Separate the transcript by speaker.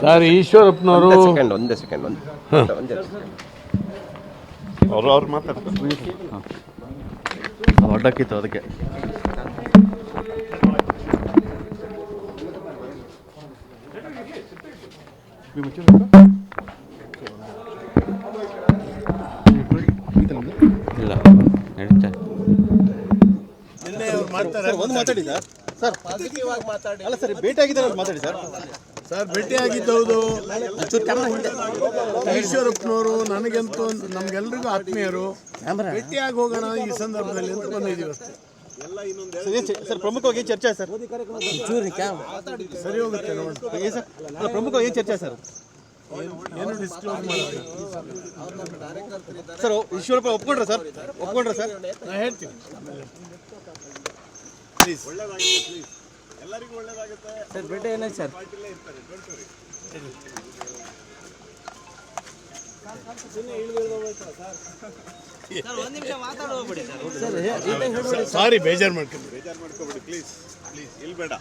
Speaker 1: Sir ಈಶ್ವರಪ್ಪನವರು
Speaker 2: second ಒಂದೇ second ಒಂದು ಒಂದೇ
Speaker 1: ಅವ್ರು ಅವ್ರು ಮಾತಾಡ್ತಾರೆ.
Speaker 3: ಅಡ್ಡಕ್ಕಿತ್ತು ಅದಕ್ಕೆ. ನಿಮ್ಮ
Speaker 4: ಒಂದು ಮಾತಾಡಿ ಸರ್. ಸರ್ ಅಲ್ಲ ಸರ್ ಭೇಟಿ ಆಗಿದ್ದಾರೆ ಮಾತಾಡಿ ಸರ್.
Speaker 5: ಸರ್ ಭೇಟಿಯಾಗಿದ್ದವುದು ಈಶ್ವರಪ್ಪನವರು ನನಗಂತೂ ನಮ್ಗೆಲ್ರಿಗೂ ಆತ್ಮೀಯರು. ಭೇಟಿಯಾಗಿ ಹೋಗೋಣ ಈ ಸಂದರ್ಭದಲ್ಲಿ ಅಂತ ಬಂದಿದ್ದೀವಿ ಅಷ್ಟೇ.
Speaker 4: ಸರ್, ಪ್ರಮುಖವಾಗಿ ಚರ್ಚೆ ಸರ್.
Speaker 5: ಸರಿ ಹೋಗುತ್ತೆ ನೋಡಿ
Speaker 4: ಸರ್? ಪ್ರಮುಖವಾಗಿ ಏನ್ ಚರ್ಚೆ ಸರ್.
Speaker 5: ಏನು ಡಿಸ್ಕ್ಲೋಸ್ ಮಾಡೋದು
Speaker 4: ಸರ್ ಈಶ್ವರಪ್ಪ ಒಪ್ಕೊಂಡ್ರ ಸರ್? ಒಪ್ಕೊಂಡ್ರ ಸರ್?
Speaker 5: ನಾ ಹೇಳ್ತೀನಿ.
Speaker 3: ಪ್ಲೀಸ್ ಎಲ್ಲರಿಗೂ ಒಳ್ಳೇದಾಗುತ್ತೆ ಸರ್? ಬೇಟೆ ಏನೇ ಸರ್?
Speaker 5: ಸಾರಿ ಬೇಜಾರು ಮಾಡ್ಕೊಂಡು
Speaker 6: ಬೇಜಾರು ಮಾಡ್ಕೊಬಿಡಿ ಪ್ಲೀಸ್ ಪ್ಲೀಸ್ ಇಲ್ಲಿ ಬೇಡ